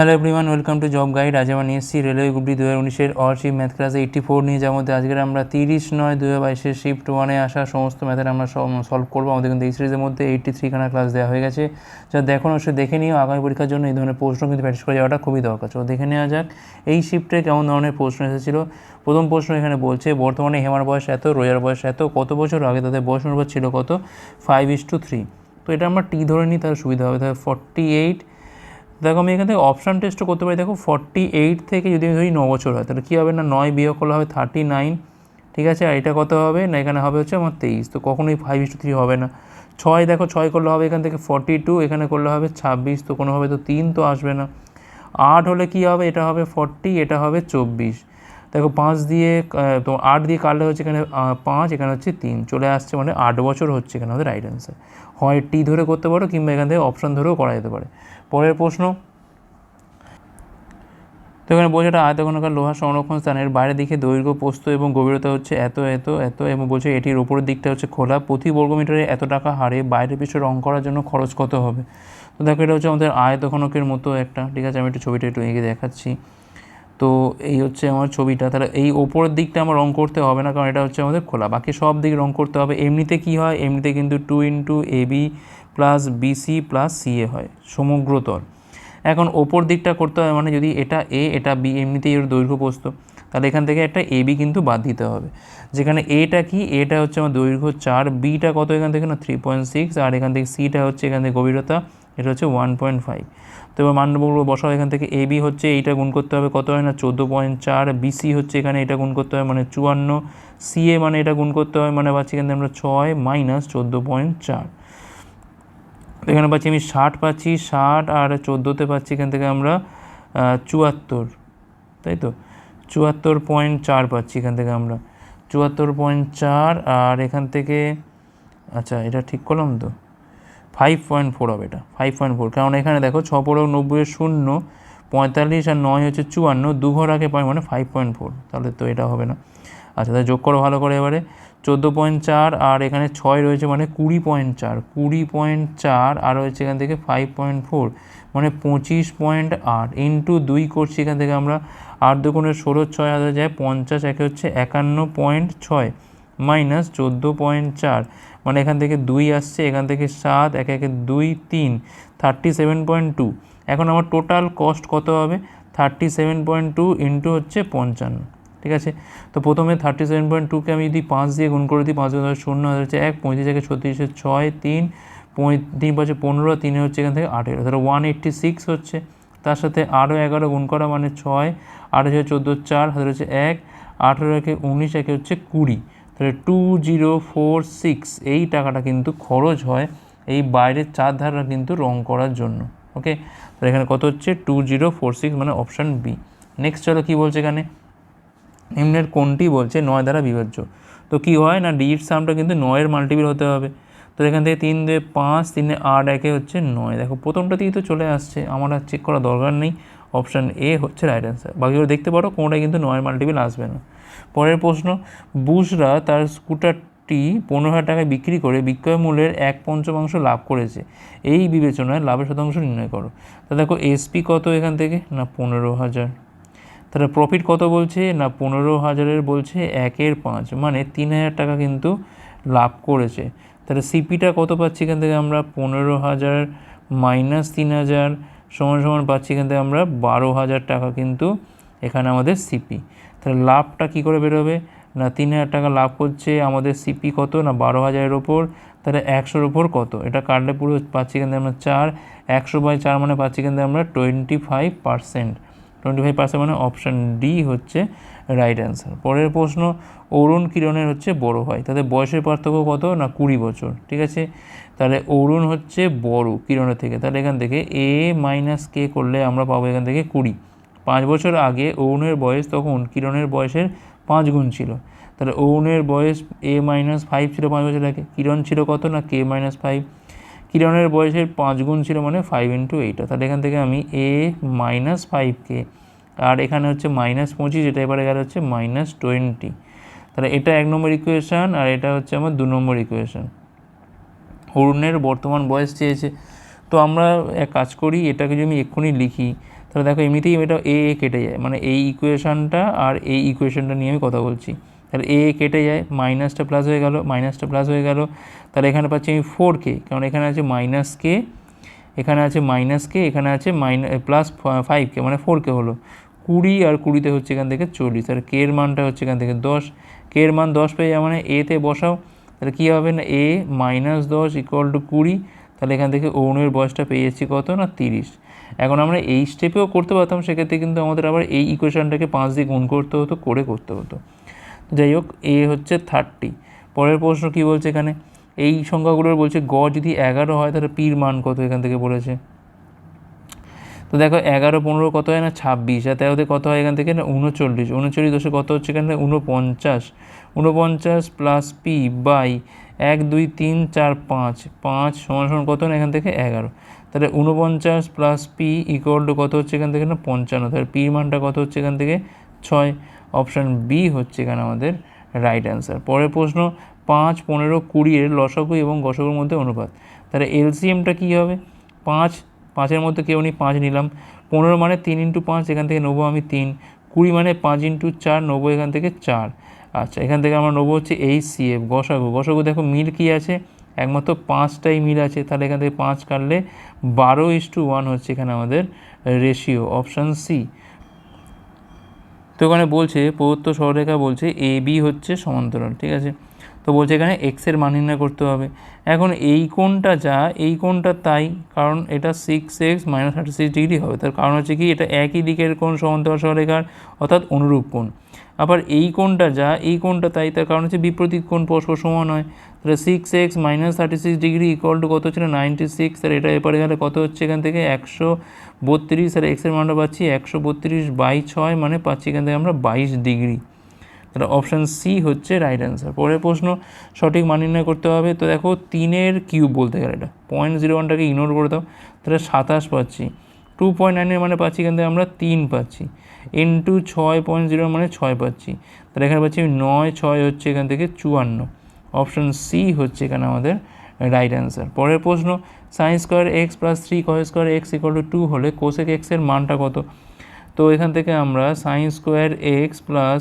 Hello everyone welcome to job guide আজ আমরা নিয়ে এসেছি রেলওয়ে গ্রুপ ডি দু হাজার উনিশের অর্শিপ ম্যাথ ক্লাসে এইট্টি ফোর নিয়ে, যার মধ্যে আজকের আমরা তিরিশ নয় দু হাজার বাইশের শিফট ওয়ানে আসা সমস্ত ম্যাথের আমরা সলভ করব। আমাদের কিন্তু এই সিরিজের মধ্যে এইট্টি থ্রিখানা ক্লাস দেওয়া হয়ে গেছে। যা দেখো অবশ্যই দেখে নিও। আগামী পরীক্ষার জন্য এই ধরনের প্রশ্ন কিন্তু প্র্যাকটিস করে যাওয়াটা খুবই দরকার। চলো দেখে নেওয়া যাক এই শিফটে কেমন ধরনের প্রশ্ন এসেছিল। প্রথম প্রশ্ন এখানে বলছে, বর্তমানে হেমার বয়স এত রোজার বয়স এত, কত বছর আগে তাদের বয়স অনুপাত ছিল কত? ফাইভ ইস টু থ্রি তো এটা আমরা টি ধরে নিই, তাহলে সুবিধা হবে। তাহলে ফর্টি এইট দেখো আমি এখান থেকে অপশান টেস্টও করতে পারি। দেখো ফর্টি এইট থেকে যদি আমি ধরি ন বছর হয়, তাহলে কী হবে না? নয় বিয়োগ করলে হবে থার্টি নাইন ঠিক আছে? আর এটা কত হবে? না, এখানে হবে হচ্ছে আমার তেইশ। তো কখনোই ফাইভ ইস্টু থ্রি হবে না। ছয় দেখো, ছয় করলে হবে এখান থেকে ফর্টি টু এখানে করলে হবে ছাব্বিশ, তো কোনোভাবে তো তিন তো আসবে না। আট হলে কী হবে? এটা হবে ফর্টি এটা হবে চব্বিশ। দেখো পাঁচ দিয়ে তো আট দিয়ে কাটলে হচ্ছে এখানে পাঁচ, এখানে হচ্ছে তিন। চলে আসছে মানে আট বছর হচ্ছে এখানে আমাদের রাইট অ্যান্সার হয় টি ধরে করতে পারো কিংবা এখান থেকে অপশান ধরেও করা যেতে পারে। পরের প্রশ্ন, তো এখানে বলছে এটা আয়তঘনকার লোহার সংরক্ষণ স্থানের বাইরের দিকে দৈর্ঘ্য, প্রস্থ এবং গভীরতা হচ্ছে এত এত এত এবং বলছে এটির উপরের দিকটা হচ্ছে খোলা। প্রতি বর্গমিটারে এত টাকা হারে বাইরের পৃষ্ঠে রং করার জন্য খরচ কত হবে? তো দেখো এটা হচ্ছে আমাদের আয়তঘনকের মতো একটা। ঠিক আছে, আমি একটু ছবিটা একটু এঁকে দেখাচ্ছি। তো এই হচ্ছে আমার ছবিটা। তাহলে এই ওপরের দিকটা আমার রং করতে হবে না, কারণ এটা হচ্ছে আমাদের খোলা। বাকি সব দিক রং করতে হবে। এমনিতে কি হয়? এমনিতে কিন্তু two into A B plus BC plus CA হয়। সমগ্রতর। এখন ওপর দিকটা করতে হবে মানে যদি এটা এ এটা বি এমনিতেই এর দৈর্ঘ্য পোস্ত তাহলে এখান থেকে একটা এ বি কিন্তু বাদ দিতে হবে। যেখানে এটা কি? এটা হচ্ছে আমার দৈর্ঘ্য চার বিটা কত এখান থেকে? না থ্রি পয়েন্ট সিক্স আর এখান থেকে সিটা হচ্ছে এখান থেকে গভীরতা, এটা হচ্ছে ওয়ান পয়েন্ট ফাইভ তো এবার মান্যবগুলো বসাও, এখান থেকে এ বি হচ্ছে, এইটা গুণ করতে হবে কত হয় না? চোদ্দ পয়েন্ট চার। বিসি হচ্ছে এখানে এটা গুণ করতে হবে মানে চুয়ান্ন। সিএ মানে এটা গুণ করতে হবে মানে পাচ্ছি এখান থেকে আমরা ছয় মাইনাস চোদ্দ পয়েন্ট চার। এখানে পাচ্ছি আমি ষাট পাচ্ছি, ষাট আর চোদ্দোতে পাচ্ছি এখান থেকে আমরা চুয়াত্তর। তাই তো? চুয়াত্তর পয়েন্ট চার পাচ্ছি এখান থেকে আমরা। চুয়াত্তর পয়েন্ট চার আর এখান থেকে আচ্ছা এটা ঠিক করলাম তো? ফাইভ পয়েন্ট ফোর হবে এটা ফাইভ পয়েন্ট ফোর কারণ এখানে দেখো ছ পনেরো নব্বই শূন্য, পঁয়তাল্লিশ আর নয় হচ্ছে চুয়ান্ন, দু ঘর আগে পয়েন্ট মানে ফাইভ পয়েন্ট ফোর তাহলে তো এটা হবে না। আচ্ছা তাহলে যোগ করো ভালো করে এবারে। চোদ্দ পয়েন্ট চার আর এখানে ছয় রয়েছে মানে কুড়ি পয়েন্ট চার, কুড়ি পয়েন্ট চার আর রয়েছে এখান থেকে ফাইভ পয়েন্ট ফোর মানে পঁচিশ পয়েন্ট আট। ইন্টু দুই করছি এখান থেকে আমরা, আট দুগুণের ষোলো ছয় হাজার যায় পঞ্চাশ, একে হচ্ছে একান্ন পয়েন্ট ছয় মাইনাস চোদ্দ পয়েন্ট চার। মানে এখান থেকে দুই আসছে, এখান থেকে সাত, একে একে দুই, তিন থার্টি সেভেন পয়েন্ট টু এখন আমার টোটাল কস্ট কত হবে? Thirty seven point two into হচ্ছে পঞ্চান্ন, ঠিক আছে? তো প্রথমে থার্টি সেভেন পয়েন্ট টুকে আমি যদি পাঁচ দিয়ে গুণ করে দিই, পাঁচ হাজার শূন্য হাজার হচ্ছে এক, পঁয়ত্রিশ থেকে ছত্রিশে ছয়, তিন তিন পাঁচে পনেরো, তিনে হচ্ছে এখান থেকে আঠেরো, তাহলে ওয়ান এইট্টি সিক্স হচ্ছে। তার সাথে আরও এগারো গুণ করা মানে ছয় হচ্ছে চোদ্দ, চার, হাজার হচ্ছে এক, আঠেরো একে উনিশ একে হচ্ছে কুড়ি। তাহলে টু জিরো ফোর সিক্স এই টাকাটা কিন্তু খরচ হয় এই বাইরের চার ধারা কিন্তু রং করার জন্য ওকে তাহলে এখানে কত হচ্ছে? টু জিরো ফোর সিক্স মানে অপশান বি নেক্সট চলো কী বলছে এখানে? নিম্নের কোনটি বলছে? নয় দ্বারা বিভাজ্য। তো কি হয় না ডির সামটা কিন্তু নয়ের মাল্টিপিল হতে হবে। তো এখান থেকে তিন দুয়ে পাঁচ, তিনে আট, একে হচ্ছে নয়। দেখো, প্রথমটা দিয়ে তো চলে আসছে, আমার আর চেক করা দরকার নেই। অপশান এ হচ্ছে রাইট অ্যান্সার বাকিগুলো দেখতে পারো, কোনোটাই কিন্তু নয়ের মাল্টিপিল আসবে না। পরের প্রশ্ন, বুশরা তার স্কুটারটি পনেরো হাজার টাকায় বিক্রি করে বিক্রয় মূল্যের এক পঞ্চমাংশ লাভ করেছে। এই বিবেচনায় লাভের শতাংশ নির্ণয় করো। তা দেখো, এসপি কত এখান থেকে? না, পনেরো হাজার। তাহলে প্রফিট কত বলছে? না, পনেরো হাজারের বলছে একের পাঁচ। মানে তিন হাজার টাকা কিন্তু লাভ করেছে। তাহলে সিপিটা কত পাচ্ছি এখান থেকে আমরা? পনেরো হাজার মাইনাস তিন হাজার সমান সমান পাচ্ছি এখান থেকে আমরা বারো হাজার টাকা কিন্তু এখানে আমাদের সিপি তাহলে লাভটা কী করে বেরোবে? না তিন হাজার টাকা লাভ করছে আমাদের সিপি কত? না বারো হাজারের ওপর? তাহলে একশোর ওপর কত? এটা কাটলে পুরো পাচ্ছি থেকে আমরা চার। একশো বাই চার মানে পাচ্ছি থেকে আমরা twenty five percent twenty five percent মানে অপশান ডি হচ্ছে রাইট অ্যান্সার পরের প্রশ্ন, অরুণ কিরণের হচ্ছে বড় হয় তাদের বয়সের পার্থক্য কত? না কুড়ি বছর। ঠিক আছে? তাহলে অরুণ হচ্ছে বড় কিরণের থেকে। তাহলে এখান থেকে এ মাইনাস কে করলে আমরা পাবো এখান থেকে কুড়ি। পাঁচ বছর আগে অরুণের বয়স তখন কিরণের বয়সের পাঁচ গুণ ছিল। তাহলে অরুণের বয়স এ মাইনাস ফাইভ ছিল পাঁচ বছর আগে। কিরণ ছিল কত না কে মাইনাস ফাইভ কিরণের বয়সের পাঁচ গুণ ছিল মানে ফাইভ ইন্টু এইটা তাহলে এখান থেকে আমি এ মাইনাস ফাইভকে আর এখানে হচ্ছে মাইনাস পঁচিশ, এটা এবারে গেলে হচ্ছে মাইনাস টোয়েন্টি তাহলে এটা এক নম্বর ইকুয়েশান আর এটা হচ্ছে আমার দু নম্বর ইকুয়েশান অরুণের বর্তমান বয়স চেয়েছে। তো আমরা এক কাজ করি, এটাকে যদি আমি এক্ষুনি লিখি তাহলে দেখো এমনিতেই এটা এ এ কেটে যায়। মানে এই ইকুয়েশনটা আর এই ইকুয়েশনটা নিয়ে আমি কথা বলছি। তাহলে এ কেটে যায় মাইনাসটা প্লাস হয়ে গেল মাইনাসটা প্লাস হয়ে গেল। তাহলে এখানে পাচ্ছি আমি ফোর কে কারণ এখানে আছে মাইনাস কে এখানে আছে মাইনাস কে এখানে আছে মাইনাস প্লাস ফাইভ কে মানে ফোর কে হলো। কুড়ি আর কুড়িতে হচ্ছে এখান থেকে চল্লিশ। আর কে এর মানটা হচ্ছে এখান থেকে দশ। কে এর মান দশ পেয়ে যাওয়া মানে এতে বসাও। তাহলে কী হবে না? এ মাইনাস দশ ইকুয়াল টু কুড়ি। তাহলে এখান থেকে অণুর বয়সটা পেয়েছি কত না তিরিশ। এখন আমরা এই স্টেপেও করতে পারতাম, সেক্ষেত্রে কিন্তু আমাদের আবার এই ইকুয়েশনটাকে পাঁচ দিয়ে গুণ করতে হতো, করে করতে হতো। যাই হোক, এ হচ্ছে থার্টি পরের প্রশ্ন কী বলছে এখানে? এই সংখ্যাগুলোর বলছে গ যদি এগারো হয়, তাহলে পির মান কত এখান থেকে বলেছে? তো দেখো, এগারো, পনেরো কত হয় না? ছাব্বিশ। আর তেরোতে কত হয় এখান থেকে? না, উনচল্লিশ। উনচল্লিশ দশে কত হচ্ছে এখানে? উনপঞ্চাশ। উনপঞ্চাশ প্লাস পি বাই এক, দুই, তিন, চার, পাঁচ। পাঁচ সমান সমান কত না এখান থেকে এগারো। তাহলে উনপঞ্চাশ প্লাস পি ইকুয়াল টু কত হচ্ছে এখান থেকে না? পঞ্চান্ন। তাহলে পির মানটা কত হচ্ছে এখান থেকে? ছয়। অপশান বি হচ্ছে এখানে আমাদের রাইট অ্যান্সার পরের প্রশ্ন, পাঁচ, পনেরো, কুড়ি এর এবং গসাগুর মধ্যে অনুপাত। তাহলে এলসিএমটা কী হবে? পাঁচ। পাঁচের মধ্যে কেউ নি পাঁচ নিলাম। পনেরো মানে তিন ইন্টু পাঁচ, এখান থেকে নেব আমি তিন। কুড়ি মানে পাঁচ ইন্টু চার নব এখান থেকে চার। আচ্ছা এখান থেকে আমরা নেব হচ্ছে এইচ সি এফ গসাগু। গসাগু দেখো মিল কি আছে? একমাত্র পাঁচটাই মিল আছে। তাহলে এখান থেকে পাঁচ কাটলে বারো ইস টু ওয়ান হচ্ছে এখানে আমাদের রেশিও অপশান সি তো ওখানে বলছে, প্রদত্ত সররেখা বলছে এ বি হচ্ছে সমান্তরাল, ঠিক আছে? তো বলছে এখানে এক্সের মান নির্ণয় করতে হবে। এখন এই কোণটা যা, এই কোণটা তাই, কারণ এটা six x minus thirty six degree হবে। তার কারণ হচ্ছে কি, এটা একই দিকের কোণ সমান্তরাল সররেখার অর্থাৎ অনুরূপ কোণ। আবার এই কোণটা যা, এই কোণটা তাই, তার কারণ হচ্ছে বিপরীত কোণ পরস্পর সমান হয়। তাহলে six x minus thirty six degree equal to কত ছিল নাইনটি সিক্স আর এটা এপারে গেলে কত হচ্ছে এখান থেকে? একশো বত্রিশ আর এক্সের মানটা পাচ্ছি একশো বত্রিশ বাই ছয় মানে পাচ্ছি এখান থেকে আমরা বাইশ ডিগ্রি তাহলে অপশান সি হচ্ছে রাইট অ্যান্সার পরের প্রশ্ন, সঠিক মান নির্ণয় করতে হবে। তো দেখো, তিনের কিউব বলতে গেলে এটা। পয়েন্ট জিরো ওয়ানটাকে ইগনোর করে দাও, তাহলে সাতাশ পাচ্ছি। টু পয়েন্ট নাইনের মানে পাচ্ছি এখান থেকে আমরা তিন পাচ্ছি। ইন্টু ছয় পয়েন্ট জিরো মানে ছয় পাচ্ছি। তাহলে এখানে পাচ্ছি নয়, ছয় হচ্ছে এখান থেকে চুয়ান্ন। অপশান সি হচ্ছে এখানে আমাদের রাইট অ্যান্সার পরের প্রশ্ন sine square x plus three cos square x equal to two হলে কোসেক এক্সের মানটা কত? তো এখান থেকে আমরা sine square x plus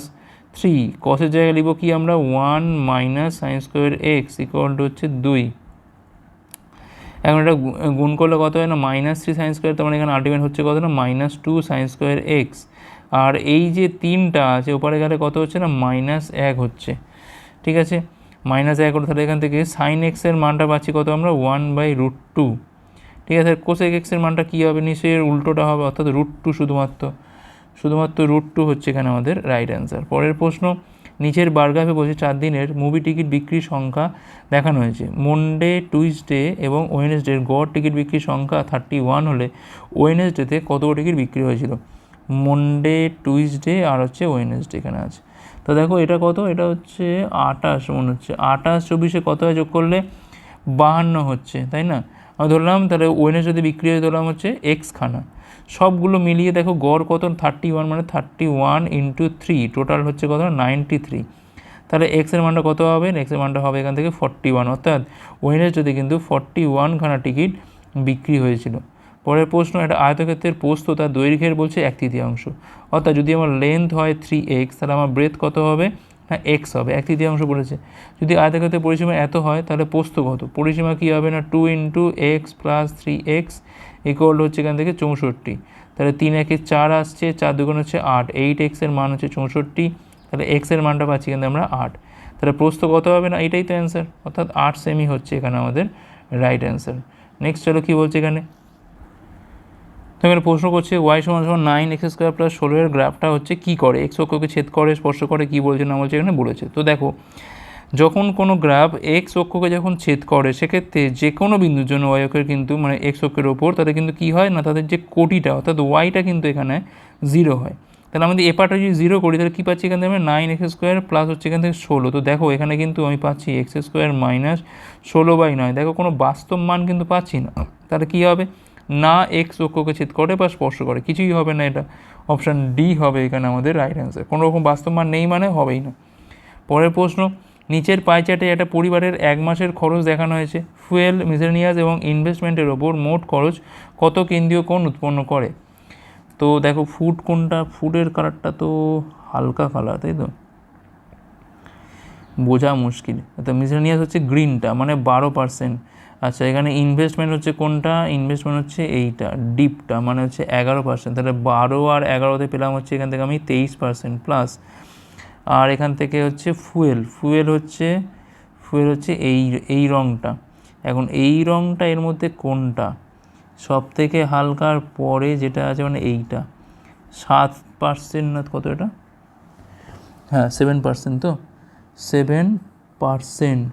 three কসের জায়গায় লিখব কি আমরা one minus sine square x equal to হচ্ছে দুই। এখন এটা গুণ করলে কত হয় না? মাইনাস থ্রি সাইন স্কোয়ার তার মানে এখানে আলটিমেট হচ্ছে কত না? Minus two sine square x আর এই যে তিনটা আছে, ওপারে গেলে কত হচ্ছে না? মাইনাস এক হচ্ছে। ঠিক আছে? মাইনাস এক হলে তাহলে এখান থেকে সাইন এক্সের মানটা পাচ্ছি কত আমরা? ওয়ান বাই রুট টু ঠিক আছে? কোসেক এক্সের মানটা কী হবে? নিশ্চয়ই উল্টোটা হবে, অর্থাৎ রুট টু শুধুমাত্র। শুধুমাত্র রুট টু হচ্ছে এখানে আমাদের রাইট অ্যান্সার পরের প্রশ্ন, নিচের বারগ্রাফে বসে চার দিনের মুভি টিকিট বিক্রির সংখ্যা দেখানো হয়েছে। মনডে টুইসডে এবং ওয়েনেসডের গড় টিকিট বিক্রির সংখ্যা থার্টি ওয়ান হলে ওয়েনেসডেতে কত টিকিট বিক্রি হয়েছিল? মনডে টুইসডে আর হচ্ছে ওয়েনেসডে এখানে আছে। তো দেখো এটা কত? এটা হচ্ছে আটাশ মনে হচ্ছে। আটাশ চব্বিশে কত হয়? যোগ করলে বাহান্ন হচ্ছে, তাই না? আমি ধরলাম, তাহলে ওয়েনেসডেতে বিক্রি হয়ে ধরলাম হচ্ছে এক্স খানা। সবগুলো মিলিয়ে দেখো গড় কত? থার্টি ওয়ান মানে thirty one into three total হচ্ছে কত? নাইনটি থ্রি তাহলে এক্সের মানটা কত হবে? এক্সের মানটা হবে এখান থেকে ফর্টি ওয়ান অর্থাৎ ওয়েনেসডেতে কিন্তু ফর্টি ওয়ানখানা টিকিট বিক্রি হয়েছিল। পরের প্রশ্ন একটা আয়তক্ষেত্রের পোস্ত তার দৈর্ঘ্যের বলছে এক তৃতীয়াংশ। অর্থাৎ যদি আমার লেন্থ হয় থ্রি এক্স তাহলে আমার ব্রেথ কত হবে? না এক্স হবে। এক তৃতীয়াংশ বলেছে। যদি আয়তক্ষেত্রের পরিসীমা এত হয়, তাহলে পোস্ত কত? পরিসীমা কী হবে না? Two into x plus three x equal হচ্ছে এখান থেকে চৌষট্টি। তাহলে তিন একে চার আসছে, চার দুগুণ হচ্ছে আট। এইট এক্সের মান হচ্ছে চৌষট্টি, তাহলে এক্সের মানটা পাচ্ছি কিন্তু আমরা আট। তাহলে প্রস্ত কত হবে না? এটাই তো অ্যান্সার অর্থাৎ আট সেমি হচ্ছে এখানে আমাদের রাইট অ্যান্সার নেক্সট চলো কী বলছে এখানে? তো এখানে প্রশ্ন করছে ওয়াই সমান সমান নাইন এক্স স্কোয়ার প্লাস ষোলোর গ্রাফটা হচ্ছে কী করে? এক্স অক্ষকে ছেদ করে, স্পর্শ করে, কী বলছে না বলছে এখানে বলেছে। তো দেখো যখন কোনো গ্রাফ এক্স অক্ষকে যখন ছেদ করে, সেক্ষেত্রে যে কোনো বিন্দুর জন্য ওয়াই অক্ষের কিন্তু মানে এক্স অক্ষের ওপর তাদের কিন্তু কী হয় না, তাদের যে কোটিটা, অর্থাৎ ওয়াইটা কিন্তু এখানে জিরো হয়। তাহলে আমাদের এপারটা যদি জিরো করি, তাহলে কী পাচ্ছি এখান থেকে? নাইন এক্স স্কোয়ার প্লাস হচ্ছে এখান থেকে ষোলো। তো দেখো, এখানে কিন্তু আমি পাচ্ছি এক্স স্কোয়ার মাইনাস ষোলো বাই নয় দেখো, কোনো বাস্তব মান কিন্তু পাচ্ছি না। তাহলে কী হবে? না এক্স অক্ষকে ছেদ করে বা স্পর্শ করে। কিছুই হবে না এটা। অপশান ডি হবে এখানে আমাদের রাইট অ্যান্সার কোনো রকম বাস্তব মান নেই মানে হবেই না। পরের প্রশ্ন নিচের পাই চার্টে একটা পরিবারের এক মাসের খরচ দেখানো হয়েছে। ফুয়েল মিসেলিনিয়াস এবং ইনভেস্টমেন্টের ওপর মোট খরচ কত কেন্দ্রীয় কোণ উৎপন্ন করে? তো দেখো ফুড কোনটা? ফুডের কালারটা তো হালকা কালার তাই তো? বোঝা মুশকিল। তো মিসেলিনিয়াস হচ্ছে গ্রিনটা মানে বারো পার্সেন্ট আচ্ছা এখানে ইনভেস্টমেন্ট হচ্ছে কোনটা? ইনভেস্টমেন্ট হচ্ছে এইটা ডিপটা মানে হচ্ছে এগারো পার্সেন্ট তাহলে বারো আর এগারোতে পেলাম হচ্ছে এখান থেকে আমি তেইশ পার্সেন্ট প্লাস আর এখান থেকে হচ্ছে ফুয়েল। ফুয়েল হচ্ছে ফুয়েল হচ্ছে এই এই রঙটা এখন এই রঙটা এর মধ্যে কোনটা? সব থেকে হালকার পরে যেটা আছে মানে এইটা। সাত পার্সেন্ট না কত এটা? হ্যাঁ সেভেন পার্সেন্ট তো? সেভেন পার্সেন্ট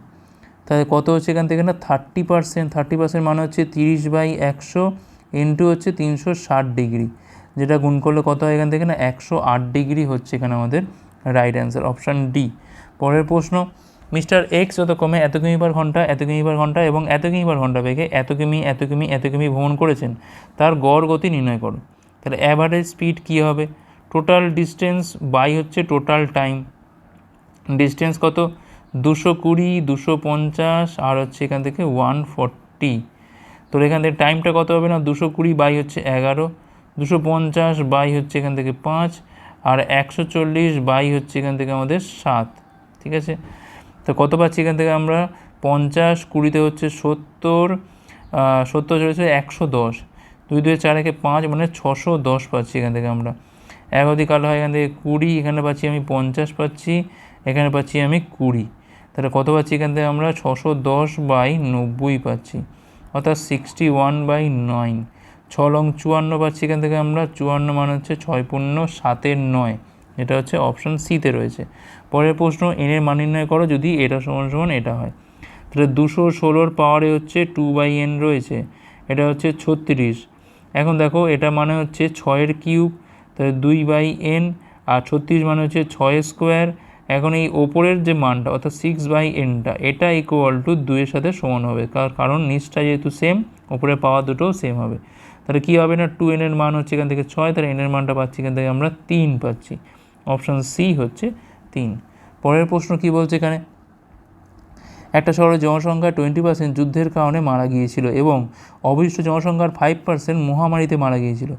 তাহলে কত হচ্ছে এখান থেকে না? থার্টি পার্সেন্ট থার্টি পার্সেন্ট মানে হচ্ছে তিরিশ বাই একশো ইন্টু হচ্ছে তিনশো ষাট ডিগ্রি। যেটা গুণ করলে কত হয় এখান থেকে না? একশো আট ডিগ্রি হচ্ছে এখানে আমাদের। রাইট অ্যান্সার অপশান ডি পরের প্রশ্ন, মিস্টার এক্স যত কমে এত কিমি পার ঘণ্টা এত কিমি পার ঘণ্টা এবং এত কিমি পার ঘণ্টা বেগে এত কিমি এত কিমি এত কিমি ভ্রমণ করেছেন, তার গড় গতি নির্ণয় করো তাহলে অ্যাভারেজ স্পিড কী হবে? টোটাল ডিস্টেন্স বাই হচ্ছে টোটাল টাইম ডিস্টেন্স কত? দুশো কুড়ি, দুশো পঞ্চাশ আর হচ্ছে এখান থেকে ওয়ান ফর্টি তো এখান থেকে টাইমটা কত হবে না? দুশো কুড়ি বাই হচ্ছে এগারো, দুশো পঞ্চাশ বাই হচ্ছে এখান থেকে পাঁচ আর একশো চল্লিশ বাই হচ্ছে এখান থেকে আমাদের সাত, ঠিক আছে? তো কত পাচ্ছি এখান থেকে আমরা? পঞ্চাশ, কুড়িতে হচ্ছে সত্তর সত্তর চলেছে একশো দশ। দুই দুই চার একে পাঁচ মানে ছশো দশ পাচ্ছি এখান থেকে আমরা। এক অধিক কালো হয় এখান থেকে কুড়ি, এখানে পাচ্ছি আমি পঞ্চাশ পাচ্ছি, এখানে পাচ্ছি আমি কুড়ি। তাহলে কত পাচ্ছি এখান থেকে আমরা? ছশো দশ বাই নব্বই পাচ্ছি, অর্থাৎ সিক্সটি ওয়ান বাই নাইন ছ লং চুয়ান্ন পাচ্ছি এখান থেকে আমরা। চুয়ান্ন মানে হচ্ছে ছয় পূর্ণ সাতের নয়। এটা হচ্ছে অপশান সিতে রয়েছে। পরের প্রশ্ন এনের মান নির্ণয় করো যদি এটা সমান সমান এটা হয়। তাহলে দুশো ষোলোর পাওয়ারে হচ্ছে টু বাই এন রয়েছে। এটা হচ্ছে ছত্রিশ। এখন দেখো, এটা মানে হচ্ছে ছয়ের কিউব। তাহলে দুই বাই এন আর ছত্রিশ মানে হচ্ছে ছয় স্কোয়ার এখন এই ওপরের যে মানটা, অর্থাৎ সিক্স বাই এনটা এটা ইকুয়াল টু দুইয়ের সাথে সমান হবে। কারণ নিচটা যেহেতু সেম ওপরে পাওয়া দুটোও সেম হবে। তাহলে কী হবে না? টু এনের মান হচ্ছে এখান থেকে ছয়, তাহলে এনের মানটা পাচ্ছি এখান থেকে আমরা তিন পাচ্ছি। অপশান সি হচ্ছে তিন। পরের প্রশ্ন কি বলছে এখানে? একটা শহরের জনসংখ্যা টোয়েন্টি পার্সেন্ট যুদ্ধের কারণে মারা গিয়েছিল এবং অবশিষ্ট জনসংখ্যার ফাইভ পার্সেন্ট মহামারীতে মারা গিয়েছিল।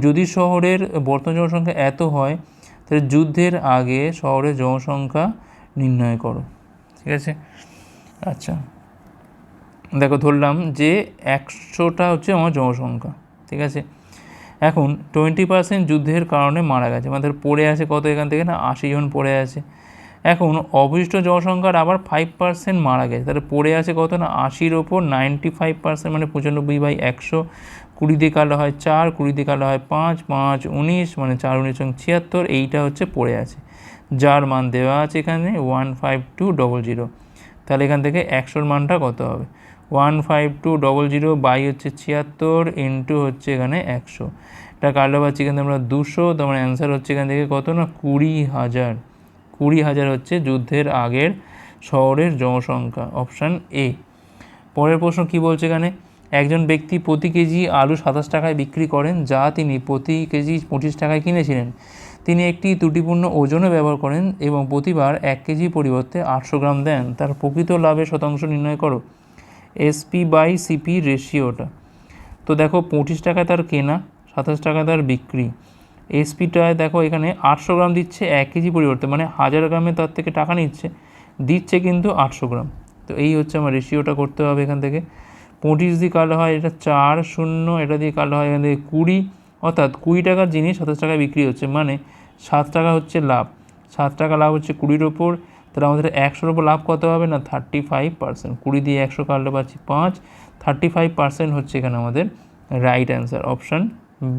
যদি শহরের বর্তমান জনসংখ্যা এত হয়, তাহলে যুদ্ধের আগে শহরের জনসংখ্যা নির্ণয় করো। ঠিক আছে? আচ্ছা। দেখো, ধরলাম যে একশোটা হচ্ছে আমার জনসংখ্যা। ঠিক আছে? এখন টোয়েন্টি পার্সেন্ট যুদ্ধের কারণে মারা গেছে। আমাদের পড়ে আছে কত এখান থেকে না? আশি জন পড়ে আছে। এখন অবশিষ্ট জনসংখ্যার আবার ফাইভ পার্সেন্ট মারা গেছে। তাহলে পড়ে আছে কত না? আশির ওপর নাইনটি ফাইভ পার্সেন্ট মানে পঁচানব্বই বাই একশো। কুড়ি দিয়ে কালো হয় চার, কুড়ি দিয়ে কালো হয় পাঁচ পাঁচ উনিশ মানে চার উনিশ ছিয়াত্তর, এইটা হচ্ছে পড়ে আছে। যার মান দেওয়া আছে এখানে one five two double zero তাহলে এখান থেকে একশোর মানটা কত হবে? One five two double zero by হচ্ছে ছিয়াত্তর ইন্টু হচ্ছে এখানে একশো। এটা কাটলে পাচ্ছি এখান আমরা দুশো তোমার অ্যান্সার হচ্ছে এখান থেকে কত না? কুড়ি হাজার। কুড়ি হাজার হচ্ছে যুদ্ধের আগের শহরের জনসংখ্যা অপশান এ পরের প্রশ্ন কি বলছে এখানে? একজন ব্যক্তি প্রতি কেজি আলু সাতাশ টাকায় বিক্রি করেন, যা তিনি প্রতি কেজি পঁচিশ টাকায় কিনেছিলেন। তিনি একটি ত্রুটিপূর্ণ ওজনও ব্যবহার করেন এবং প্রতিবার এক কেজি পরিবর্তে আটশো গ্রাম দেন। তার প্রকৃত লাভের শতাংশ নির্ণয় করো। এসপি বাই সিপি রেশিওটা তো দেখো পঁচিশ টাকায় তার কেনা, সাতাশ টাকায় তার বিক্রি। এসপিটায় দেখো এখানে আটশো গ্রাম দিচ্ছে, এক কেজি পরিবর্তে মানে হাজার গ্রামে তার থেকে টাকা নিচ্ছে, দিচ্ছে কিন্তু আটশো গ্রাম। তো এই হচ্ছে আমার রেশিওটা করতে হবে এখান থেকে। পঁচিশ দিয়ে কালো হয় এটা চার শূন্য, এটা দিয়ে কালো হয় এখান থেকে কুড়ি, অর্থাৎ কুড়ি টাকার জিনিস সাতাশ টাকায় বিক্রি হচ্ছে মানে সাত টাকা হচ্ছে লাভ। সাত টাকা লাভ হচ্ছে কুড়ির ওপর তাহলে আমাদের একশোর ওপর লাভ কত হবে না? থার্টি ফাইভ পার্সেন্ট কুড়ি দিয়ে একশো কাটলে পাচ্ছি পাঁচ। থার্টি ফাইভ পার্সেন্ট হচ্ছে এখানে আমাদের রাইট অ্যান্সার অপশান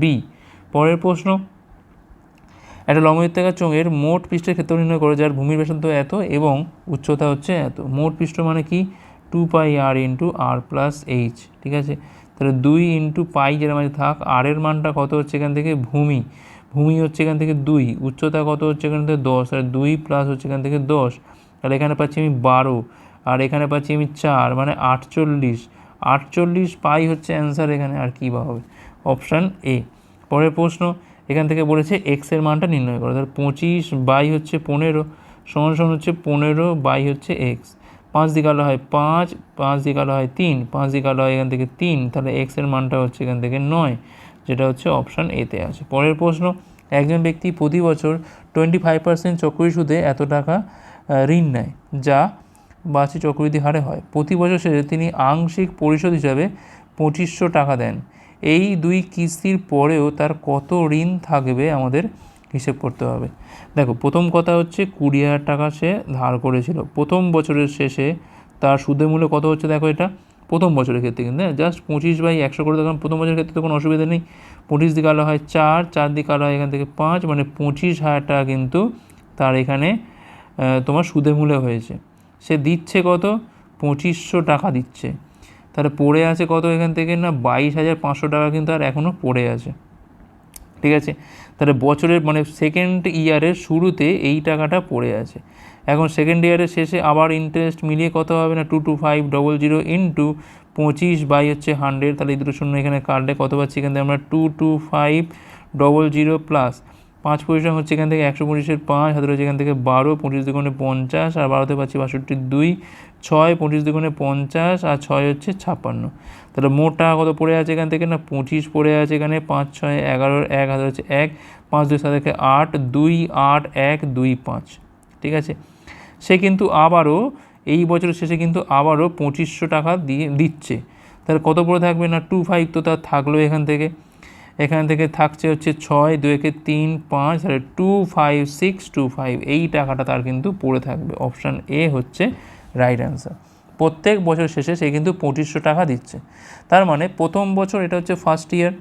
বি পরের প্রশ্ন, একটা লম্ববৃত্তাকার চোঙের মোট পৃষ্ঠের ক্ষেত্র নির্ণয় করে, যার ভূমির ব্যাসার্ধ এত এবং উচ্চতা হচ্ছে এত। মোট পৃষ্ঠ মানে কি? Two pi r into r plus h ঠিক আছে? তাহলে দুই ইন্টু পাই যেটা মাঝে থাক আর এর মানটা কত হচ্ছে এখান থেকে? ভূমি। ভূমি হচ্ছে এখান থেকে দুই, উচ্চতা কত হচ্ছে এখান থেকে দশ, আর দুই প্লাস হচ্ছে এখান থেকে দশ। তাহলে এখানে পাচ্ছি আমি বারো, আর এখানে পাচ্ছি আমি চার মানে আটচল্লিশ। আটচল্লিশ পাই হচ্ছে অ্যান্সার এখানে, আর কী বা হবে? অপশান এ পরের প্রশ্ন, এখান থেকে বলেছে এক্সের মানটা নির্ণয় করো। তাহলে পঁচিশ বাই হচ্ছে পনেরো, সমান সমান হচ্ছে পনেরো বাই হচ্ছে এক্স পাঁচ দিকে আলো হয় পাঁচ পাঁচ দিকে আলো হয় তিন, পাঁচ দিকে আলো হয় এখান থেকে তিন, তাহলে এক্সের মানটা হচ্ছে এখান থেকে নয়। যেটা হচ্ছে অপশান এতে আছে। পরের প্রশ্ন, একজন ব্যক্তি প্রতি বছর টোয়েন্টি ফাইভ পার্সেন্ট চক্রী সুদে এত টাকা ঋণ নেয়, যা বার্ষিক চক্রবৃদ্ধি হারে হয়। প্রতি বছর শেষে তিনি আংশিক পরিশোধ হিসাবে পঁচিশশো টাকা দেন। এই দুই কিস্তির পরেও তার কত ঋণ থাকবে আমাদের হিসেব করতে হবে। দেখো, প্রথম কথা হচ্ছে কুড়ি হাজার টাকা সে ধার করেছিল। প্রথম বছরের শেষে তার সুদের মূল্য কত হচ্ছে দেখো এটা? প্রথম বছরের ক্ষেত্রে কিন্তু জাস্ট পঁচিশ বাই একশো করে দেখুন প্রথম বছরের ক্ষেত্রে তো কোনো অসুবিধা নেই। পঁচিশ দিকে আলো হয় চার চার দিকে আলো হয় এখান থেকে পাঁচ মানে পঁচিশ হাজার টাকা কিন্তু তার এখানে তোমার সুদে মূল্য হয়েছে। সে দিচ্ছে কত? পঁচিশশো টাকা দিচ্ছে। তাহলে পড়ে আছে কত এখান থেকে? না, বাইশ হাজার পাঁচশো টাকা কিন্তু আর এখনও পড়ে আছে। ঠিক আছে? তাহলে বছরের মানে সেকেন্ড ইয়ারের শুরুতে এই টাকাটা পড়ে আছে। এখন সেকেন্ড ইয়ারের শেষে আবার ইন্টারেস্ট মিলিয়ে কত হবে না? Two two five double zero into পঁচিশ বাই হচ্ছে হান্ড্রেড তাহলে দুটো শূন্য এখানে কাটলে কত পাচ্ছি এখান থেকে আমরা two two five double zero plus পাঁচ পয়সা হচ্ছে এখান থেকে একশো পঁচিশের পাঁচ, হাতে রয়েছে এখান থেকে বারো, পঁচিশ দুগুণে পঞ্চাশ, আর বারোতে পাচ্ছি বাষট্টি দুই, ছয়, পঁচিশ দুগুণে পঞ্চাশ, আর ছয় হচ্ছে ছাপ্পান্ন। তাহলে মোট টাকা কত পড়ে আছে এখান থেকে না? পঁচিশ পড়ে আছে এখানে, পাঁচ, ছয় এগারোর এক, হাতে হচ্ছে এক, পাঁচ দুই সাত থেকে আট, দুই, আট, এক, দুই, পাঁচ। ঠিক আছে? সে কিন্তু আবারও, এই বছরের শেষে কিন্তু আবারও পঁচিশশো টাকা দিয়ে দিচ্ছে। তাহলে কত পড়ে থাকবে না? টু ফাইভ তো তার থাকল এখান থেকে। এখান থেকে থাকছে হচ্ছে ছয় দু দুয়েকে তিন, পাঁচ, তাহলে two five six two five এই টাকাটা তার কিন্তু পড়ে থাকবে। অপশান এ হচ্ছে রাইট অ্যান্সার প্রত্যেক বছর শেষে সে কিন্তু পঁচিশশো টাকা দিচ্ছে। তার মানে প্রথম বছর এটা হচ্ছে ফার্স্ট ইয়ার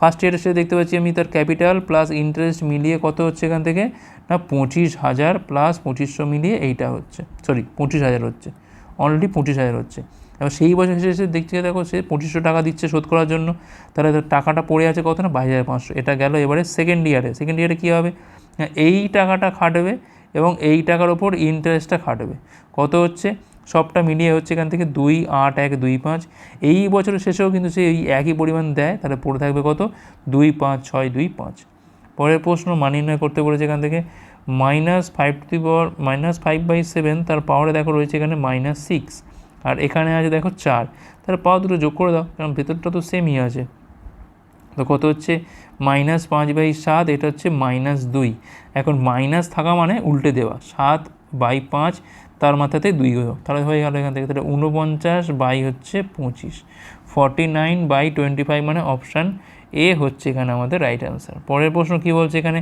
ফার্স্ট ইয়ারের শেষে দেখতে পাচ্ছি আমি তার ক্যাপিটাল প্লাস ইন্টারেস্ট মিলিয়ে কত হচ্ছে এখান থেকে? না, পঁচিশ হাজার প্লাস পঁচিশশো মিলিয়ে এইটা হচ্ছে। সরি পঁচিশ হাজার হচ্ছে। অলরেডি পঁচিশ হাজার হচ্ছে। এবার সেই বছর শেষে দেখছি দেখো, সে পঁচিশশো টাকা দিচ্ছে শোধ করার জন্য। তাহলে তার টাকাটা পড়ে আছে কত না? বাইশ হাজার পাঁচশো। এটা গেল এবারে সেকেন্ড ইয়ারে সেকেন্ড ইয়ারে কী হবে? এই টাকাটা খাটবে এবং এই টাকার ওপর ইন্টারেস্টটা খাটবে। কত হচ্ছে? সবটা মিলিয়ে হচ্ছে এখান থেকে দুই আট এক দুই পাঁচ। এই বছরের শেষেও কিন্তু সে এই একই পরিমাণ দেয়, তাহলে পড়ে থাকবে কত? দুই পাঁচ, ছয়, দুই পাঁচ। পরের প্রশ্ন মান নির্ণয় করতে বলেছে এখান থেকে minus five two power minus five by seven তার পাওয়ারে দেখো রয়েছে এখানে মাইনাস সিক্স আর এখানে আছে দেখো চার। তাহলে পাওয়ার দুটো যোগ করে দাও, কারণ ভেতরটা তো সেমই আছে। তো কত হচ্ছে? মাইনাস পাঁচ বাই সাত, এটা হচ্ছে মাইনাস দুই। এখন মাইনাস থাকা মানে উল্টে দেওয়া। সাত বাই পাঁচ তার মাথাতে দুই হলো তাহলে হয়ে গেল এখান থেকে। তাহলে উনপঞ্চাশ বাই হচ্ছে পঁচিশ। Forty nine by twenty five মানে অপশান এ হচ্ছে এখানে আমাদের রাইট অ্যান্সার। পরের প্রশ্ন কী বলছে এখানে?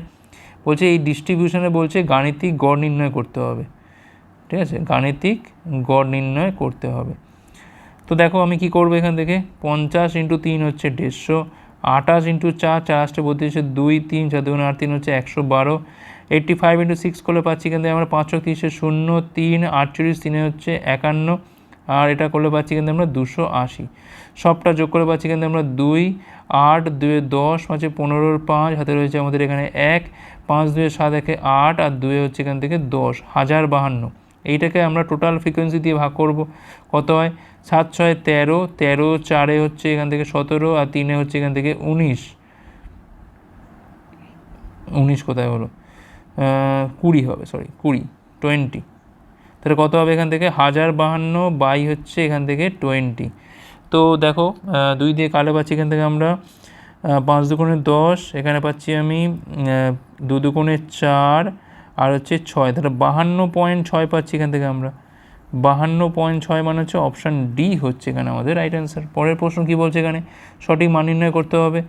বলছে এই ডিস্ট্রিবিউশনে বলছে গাণিতিক গড় নির্ণয় করতে হবে। ঠিক আছে? গাণিতিক গড় নির্ণয় করতে হবে। তো দেখো আমি কি করব এখান থেকে? পঞ্চাশ ইন্টু তিন হচ্ছে দেড়শো। আঠাশ ইন্টু চার চার আসতে বত্রিশে দুই, তিন, চার, দুগুণ আট, তিন হচ্ছে একশো বারো। এইট্টি ফাইভ ইন্টু সিক্স করলে পাচ্ছি এখান থেকে আমরা পাঁচশো তিরিশে শূন্য তিন, আটচল্লিশ, তিনে হচ্ছে একান্ন, আর এটা করলে পাচ্ছি কিন্তু আমরা দুশো আশি। সবটা যোগ করে পাচ্ছি কিন্তু আমরা দুই, আট, দুয়ে দশ, পাঁচে পনেরোর পাঁচ, হাতে রয়েছে আমাদের এখানে এক, পাঁচ, দুয়ে সাত, একে আট, আর দুয়ে হচ্ছে এখান থেকে দশ, হাজার বাহান্ন। এইটাকে আমরা টোটাল ফ্রিকোয়েন্সি দিয়ে ভাগ করব। কত হয়? সাত ছয় তেরো তেরো চারে হচ্ছে এখান থেকে সতেরো, আর তিনে হচ্ছে এখান থেকে উনিশ। উনিশ কোথায় হলো? কুড়ি হবে সরি কুড়ি টোয়েন্টি তাহলে কত হবে এখান থেকে? হাজার বাহান্ন বাই হচ্ছে এখান থেকে টোয়েন্টি তো দেখো দুই দিয়ে কালো পাচ্ছি এখান থেকে আমরা পাঁচ দুগুণে দশ, এখানে পাচ্ছি আমি দু দুগুণে চার, আর হচ্ছে ছয়। তাহলে বাহান্ন পয়েন্ট ছয় পাচ্ছি এখান থেকে আমরা। বাহান্ন পয়েন্ট ছয় মানে হচ্ছে অপশান ডি হচ্ছে এখানে আমাদের রাইট অ্যান্সার পরের প্রশ্ন কী বলছে এখানে? সঠিক মান নির্ণয় করতে হবে।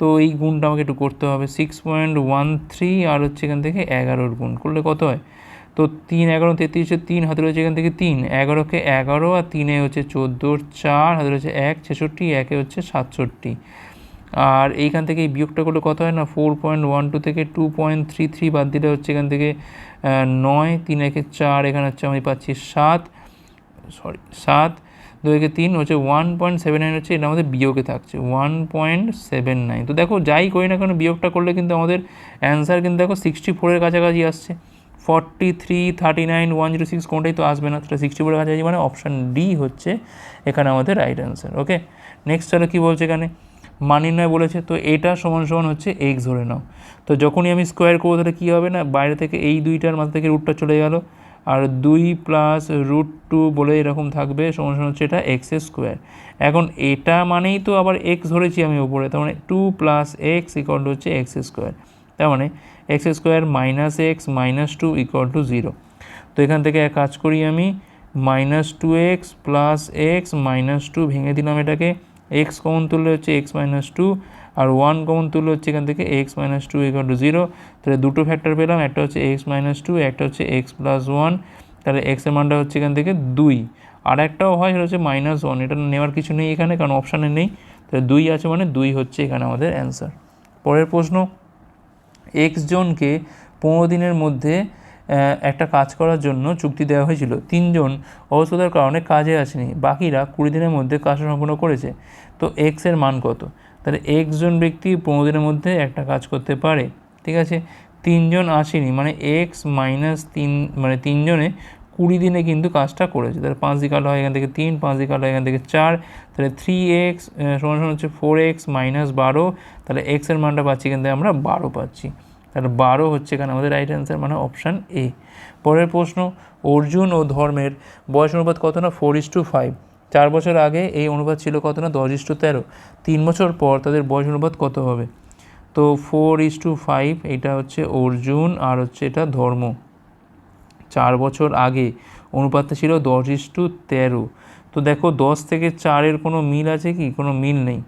তো এই গুণটা আমাকে একটু করতে হবে। সিক্স পয়েন্ট ওয়ান থ্রি আর হচ্ছে এখান থেকে এগারোর গুণ। করলে কত হয়? তো তিন এগারো, তেত্রিশে তিন হাতে রয়েছে এখান থেকে তিন। এগারোকে এগারো আর তিনে হচ্ছে চোদ্দোর চার হাতে রয়েছে এক, ছেষট্টি, একে হচ্ছে সাতষট্টি। আর এইখান থেকে এই বিয়োগটা করলে কত হয় না? ফোর পয়েন্ট ওয়ান টু থেকে টু পয়েন্ট থ্রি থ্রি বাদ দিলে হচ্ছে এখান থেকে নয়, তিন একে চার, এখানে হচ্ছে আমি পাচ্ছি সাত সরি সাত দু একে তিন হচ্ছে ওয়ান পয়েন্ট সেভেন নাইন হচ্ছে, এটা আমাদের বিয়োগে থাকছে ওয়ান পয়েন্ট সেভেন নাইন তো দেখো, যাই করি না কেন, বিয়োগটা করলে কিন্তু আমাদের অ্যান্সার কিন্তু দেখো সিক্সটি ফোরের কাছাকাছি আসছে। Forty three thirty nine one zero six কোনটাই তো আসবে না সেটা সিক্সটি ফোরের কাছাকাছি মানে অপশান ডি হচ্ছে এখানে আমাদের রাইট অ্যান্সার ওকে নেক্সট হলো কী বলছে এখানে? মান নির্ণয় বলেছে, তো এটা সমান সমান হচ্ছে এক্স ধরে নাও। তো যখনই আমি স্কোয়ার করব, তাহলে কী হবে না? বাইরে থেকে এই দুইটার মাথা থেকে রুটটা চলে গেল। আর দুই প্লাস রুট টু বলে এরকম থাকবে সমান সমান হচ্ছে এটা এক্স স্কোয়ার এখন এটা মানেই তো আবার এক্স ধরেছি আমি ওপরে তার মানে two plus x equal to হচ্ছে এক্স স্কোয়ার তার মানে x square minus x minus two equal to zero তো এখান থেকে এক কাজ করি আমি minus two x plus x minus two ভেঙে দিলাম এটাকে এক্স কমন তুললে হচ্ছে এক্স মাইনাস টু আর ওয়ান কমন তুললে হচ্ছে এখান থেকে x minus two equal to zero তাহলে দুটো ফ্যাক্টর পেলাম, একটা হচ্ছে এক্স মাইনাস টু একটা হচ্ছে এক্স প্লাস ওয়ান তাহলে এক্সের মানটা হচ্ছে এখান থেকে দুই। আর একটাও হয়, সেটা হচ্ছে মাইনাস ওয়ান এটা নেওয়ার কিছু নেই এখানে, কারণ অপশানে নেই। তাহলে দুই আছে মানে দুই হচ্ছে এখানে আমাদের অ্যান্সার পরের প্রশ্ন এক্স জনকে পনেরো দিনের মধ্যে একটা কাজ করার জন্য চুক্তি দেওয়া হয়েছিল। তিনজন অবস্থতার কারণে কাজে আসেনি। বাকিরা কুড়ি দিনের মধ্যে কাজ সম্পন্ন করেছে। তো এক্সের মান কত? তাহলে এক্স জন ব্যক্তি পনেরো দিনের মধ্যে একটা কাজ করতে পারে, ঠিক আছে? তিনজন আসেনি মানে এক্স মাইনাস তিন মানে তিনজনে কুড়ি দিনে কিন্তু কাজটা করেছে। তাহলে পাঁচ দিক হয় এখান থেকে তিন, পাঁচ দিক আলো হয় এখান থেকে চার, তাহলে থ্রি এক্স সমান সমান হচ্ছে ফোর এক্স মাইনাস বারো, তাহলে এক্সের মানটা পাচ্ছি থেকে আমরা বারো পাচ্ছি। তাহলে বারো হচ্ছে এখানে আমাদের রাইট অ্যান্সার মানে অপশান এ পরের প্রশ্ন, অর্জুন ও ধর্মের বয়স অনুপাত কত না? ফোর ইস টু ফাইভ চার বছর আগে এই অনুপাত ছিল কত না? দশ ইস টু তেরো। তিন বছর পর তাদের বয়স অনুপাত কত হবে? তো ফোর ইস টু ফাইভ এটা হচ্ছে অর্জুন আর হচ্ছে এটা ধর্ম। চার বছর আগে অনুপাতটা ছিল দশ ইস টু তেরো। তো দেখো, দশ থেকে চারের কোনো মিল আছে কি? কোনো মিল নেই।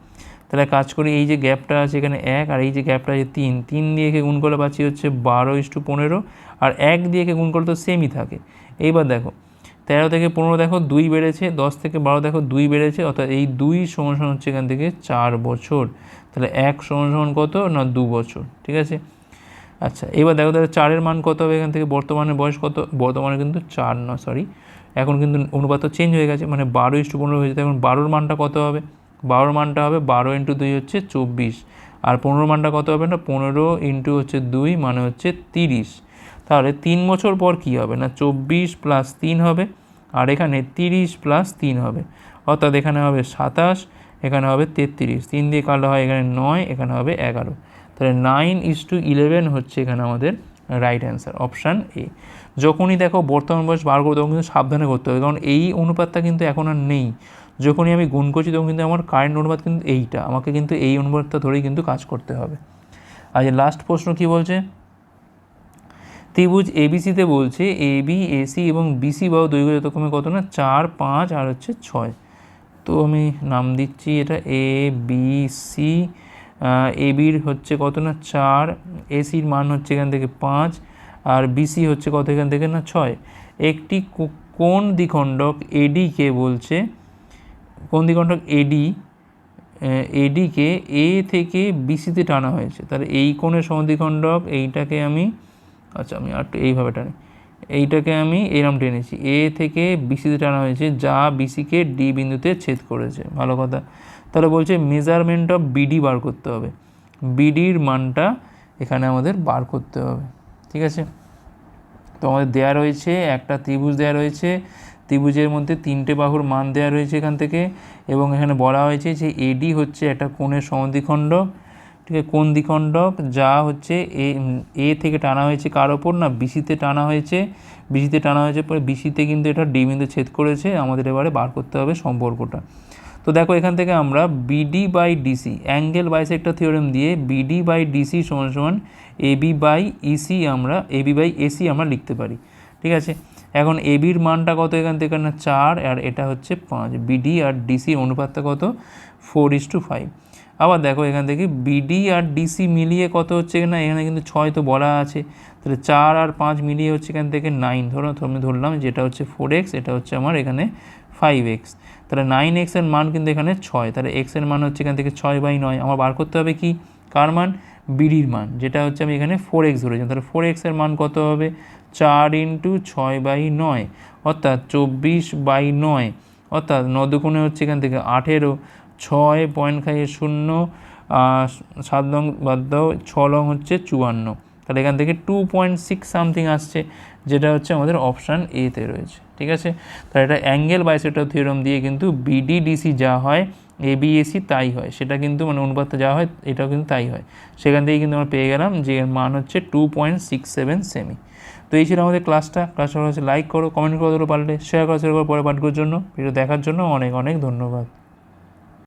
তাহলে কাজ করি, এই যে গ্যাপটা আছে এখানে এক আর এই যে গ্যাপটা আছে তিন। তিন দিয়ে কে গুণ করলে পাচ্ছি হচ্ছে বারো ইস টু পনেরো আর এক দিয়ে কে গুণ করলে তো সেমই থাকে। এইবার দেখো তেরো থেকে পনেরো দেখো দুই বেড়েছে, দশ থেকে বারো দেখো দুই বেড়েছে, অর্থাৎ এই দুই সমান সমান হচ্ছে এখান থেকে চার বছর। তাহলে এক সমান সমান কত না দু বছর, ঠিক আছে? আচ্ছা এবার দেখো তাহলে চারের মান কত হবে এখান থেকে? বর্তমানে বয়স কত? বর্তমানে কিন্তু চার না সরি এখন কিন্তু অনুপাত চেঞ্জ হয়ে গেছে মানে বারো ইস্টু পনেরো হয়ে হয়েছে এখন বারোর মানটা কত হবে? বারোর মানটা হবে বারো ইন্টু দুই হচ্ছে চব্বিশ। আর পনেরো মানটা কত হবে না? পনেরো ইন্টু হচ্ছে দুই মানে হচ্ছে তিরিশ। তাহলে তিন বছর পর কি হবে? না, চব্বিশ প্লাস তিন হবে, আর এখানে তিরিশ প্লাস তিন হবে। অর্থাৎ এখানে হবে সাতাশ, এখানে হবে তেত্রিশ। তিন দিয়ে কালো হয় এখানে নয়, এখানে হবে এগারো। তাহলে নাইন ইস টু ইলেভেন হচ্ছে এখানে আমাদের রাইট অ্যান্সার অপশান এ যখনই দেখো বর্তমান বয়স বার করব তখন কিন্তু সাবধানে করতে হবে, কারণ এই অনুপাতটা কিন্তু এখন আর নেই। যখনই আমি গুণ করছি, তখন কিন্তু আমার কারেন্ট অনুপাত কিন্তু এইটা। আমাকে কিন্তু এই অনুপাতটা ধরেই কিন্তু কাজ করতে হবে। আর লাস্ট প্রশ্ন কি বলছে? ত্রিভুজ এবিসিতে বলছে এ বি এসি এবং বিসি বাহু দৈর্ঘ্য যথাক্রমে কত না? চার, পাঁচ আর হচ্ছে ছয়। তো আমি নাম দিচ্ছি এটা এ বি সি এ বির হচ্ছে কত না? চার। এসির মান হচ্ছে এখান থেকে পাঁচ আর বিসি হচ্ছে কত এখান থেকে না? ছয়। একটি কোন দ্বিখণ্ডক এডিকে বলছে? কোন দ্বিখণ্ডক এডি এডিকে এ থেকে বিসিতে টানা হয়েছে। তাহলে এই কোণের সমদ্বিখণ্ডক এইটাকে আমি আচ্ছা আমি আর এইভাবে টানি। এইটাকে আমি এরম টেনেছি। এ থেকে বিসিতে টানা হয়েছে, যা বিসিকে ডি বিন্দুতে ছেদ করেছে। ভালো কথা। তাহলে বলছে মেজারমেন্ট অফ বিডি বার করতে হবে। বিডির মানটা এখানে আমাদের বার করতে হবে। ঠিক আছে? তো আমাদের দেওয়া রয়েছে, একটা ত্রিভুজ দেওয়া রয়েছে, ত্রিভুজের মধ্যে তিনটে বাহুর মান দেওয়া রয়েছে এখান থেকে। এবং এখানে বলা হয়েছে যে এডি হচ্ছে একটা কোণের সমদ্বিখণ্ডক ঠিক আছে কোন দ্বিখণ্ডক? যা হচ্ছে এ এ থেকে টানা হয়েছে কার ওপর? না বিসিতে টানা হয়েছে। বিসিতে টানা হয়েছে পরে বিসিতে কিন্তু এটা ডি বিন্দু ছেদ করেছে। আমাদের এবারে বার করতে হবে সম্পর্কটা। তো দেখো এখান থেকে আমরা BD by DC angle bisector theorem দিয়ে বিডি বাই ডিসি সমান সমান এবি বাই ইসি আমরা এবি বাই এসি আমরা লিখতে পারি। ঠিক আছে? এখন এবির মানটা কত এখান থেকে? না, চার, আর এটা হচ্ছে পাঁচ। বিডি আর ডিসির অনুপাতটা কত? ফোর ইস টু ফাইভ আবার দেখো এখান থেকে বিডি আর ডিসি মিলিয়ে কত হচ্ছে না এখানে কিন্তু ছয় তো বলা আছে। তাহলে চার আর পাঁচ মিলিয়ে হচ্ছে এখান থেকে নাইন ধরো, আমি ধরলাম যেটা হচ্ছে ফোর এক্স এটা হচ্ছে আমার এখানে ফাইভ এক্স তাহলে নাইন এক্সের মান কিন্তু এখানে ছয়। তাহলে এক্সের মান হচ্ছে এখান থেকে ছয় বাই নয়। আমার বার করতে হবে কি? কার মান? বিডির মান, যেটা হচ্ছে আমি এখানে ফোর এক্স ধরেছি। তাহলে ফোর এক্সের মান কত হবে? চার ইন্টু ছয় বাই নয়। অর্থাৎ চব্বিশ বাই নয়। অর্থাৎ নদুকুণে হচ্ছে এখান থেকে আঠেরো। ছয় পয়েন্ট খাইয়ে শূন্য সাত লং বাদ দাও, ছ লং হচ্ছে চুয়ান্ন। তাহলে এখান থেকে টু পয়েন্ট সিক্স সামথিং আসছে, যেটা হচ্ছে আমাদের অপশান এতে রয়েছে, ঠিক আছে? তাহলে এটা অ্যাঙ্গেল বাইসেক্টর থিওরাম দিয়ে কিন্তু বিডিডিসি যা হয় এ বি এসি তাই হয়, সেটা কিন্তু মানে অনুপাতটা যা হয়, এটাও কিন্তু তাই হয়। সেখান থেকে কিন্তু আমরা পেয়ে গেলাম যে মান হচ্ছে টু পয়েন্ট সিক্স সেভেন সেমি তো এই ছিল আমাদের ক্লাসটা ক্লাসটা হচ্ছে লাইক করো কমেন্ট করো পারলে শেয়ার করো শেয়ার করো পরে পাঠগুলোর জন্য ভিডিও দেখার জন্য অনেক অনেক ধন্যবাদ।